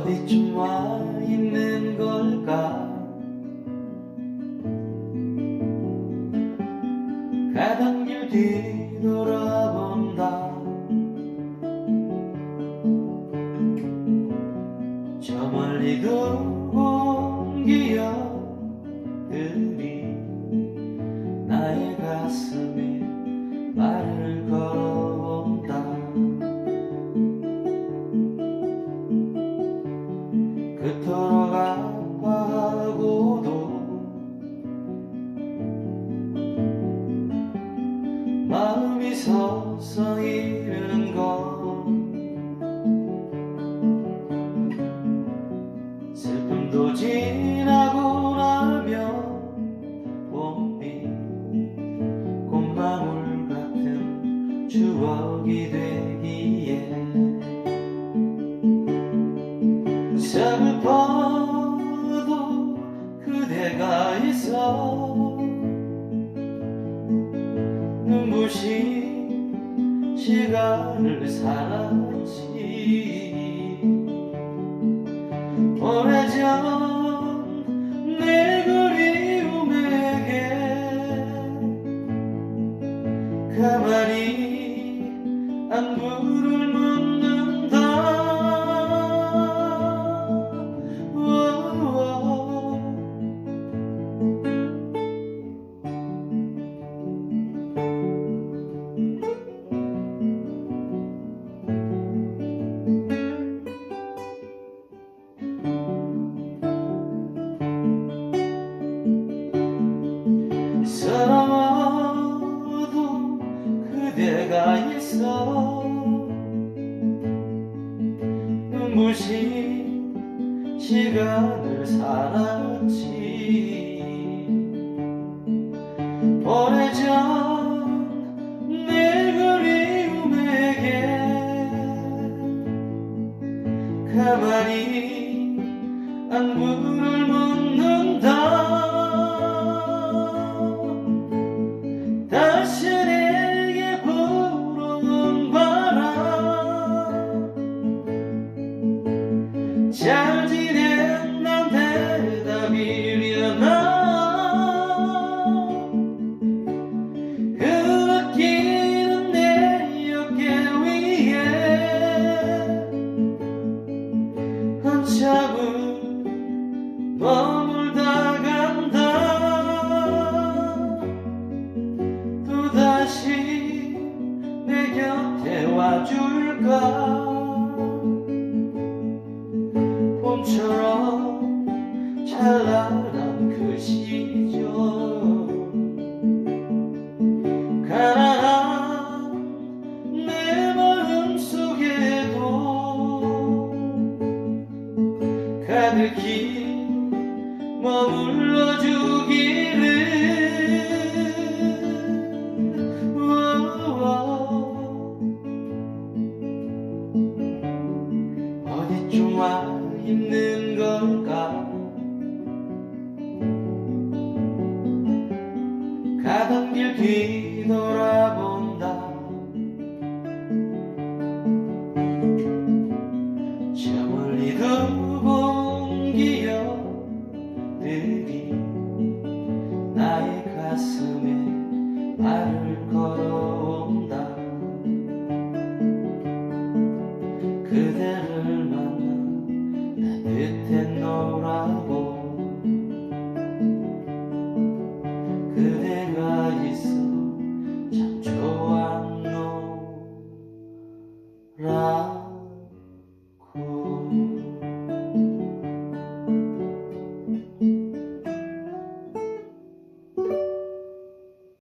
어디쯤 와 있는 걸까? 가던 길 뒤돌아본다. 저 멀리도 서성이는 건 슬픔도 지나고 나면 봄비 꽃망울 같은 추억이 되기에 슬퍼도 그대가 있어. 눈부신 시간을 살았지. 오래전 내 그리움에게 가만히 안부를 묻 눈부신 시간을 살았지. 오래전 내 그리움에게 가만히 안부를 묻는다 와줄까? 봄처럼 찬란한 그 시절. 가난한 내 마음 속에도 가득히 머물러 주기를 걸까 가던 길 뒤돌아본다. 저 멀리 온 기억들이 나의 가슴에 말을 걸어온다. 그대를